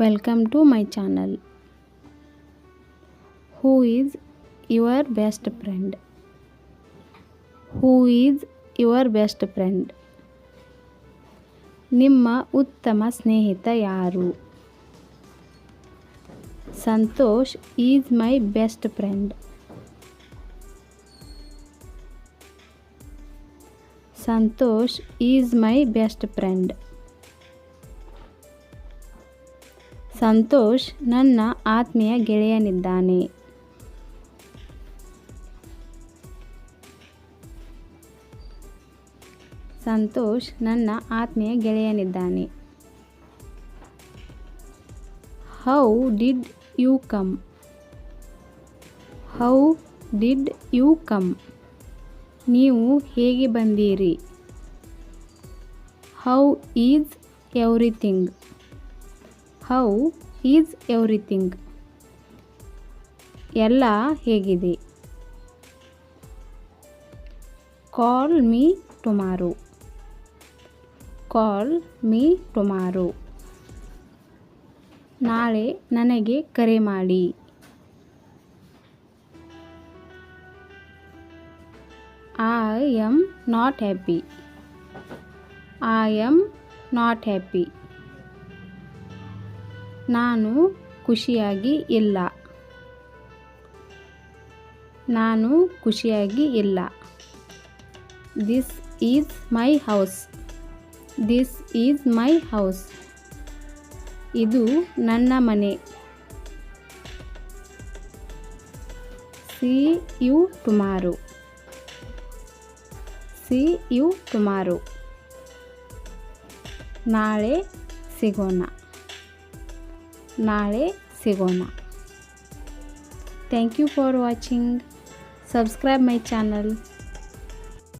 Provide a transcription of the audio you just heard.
Welcome to my channel who is your best friend who is your best friend ನಿಮ್ಮ ಉತ್ತಮ ಸ್ನೇಹಿತ ಯಾರು? Santosh is my best friend Santosh is my best friend Santosh ನನ್ನ ಆತ್ಮೀಯ ಗೆಳೆಯನಿದ್ದಾನೆ. ಸಂತೋಷ್ ನನ್ನ ಆತ್ಮೀಯ ಗೆಳೆಯನಿದ್ದಾನೆ. How did you come? How did you come? ನೀವು ಹೇಗೆ ಬಂದೀರಿ? How is everything? How is everything ಎಲ್ಲ ಹೇಗಿದೆ. Call me tomorrow call me tomorrow ನಾಳೆ ನನಗೆ ಕರೆ ಮಾಡಿ. I am not happy I am not happy ನಾನು ಖುಷಿಯಾಗಿ ಇಲ್ಲ. ನಾನು ಖುಷಿಯಾಗಿ ಇಲ್ಲ. This is my house this is my house ಇದು ನನ್ನ ಮನೆ. See you tomorrow see you tomorrow ನಾಳೆ ಸಿಗೋಣ. ನಾಳೆ ಸಿಗೋಣ. Thank you for watching subscribe my channel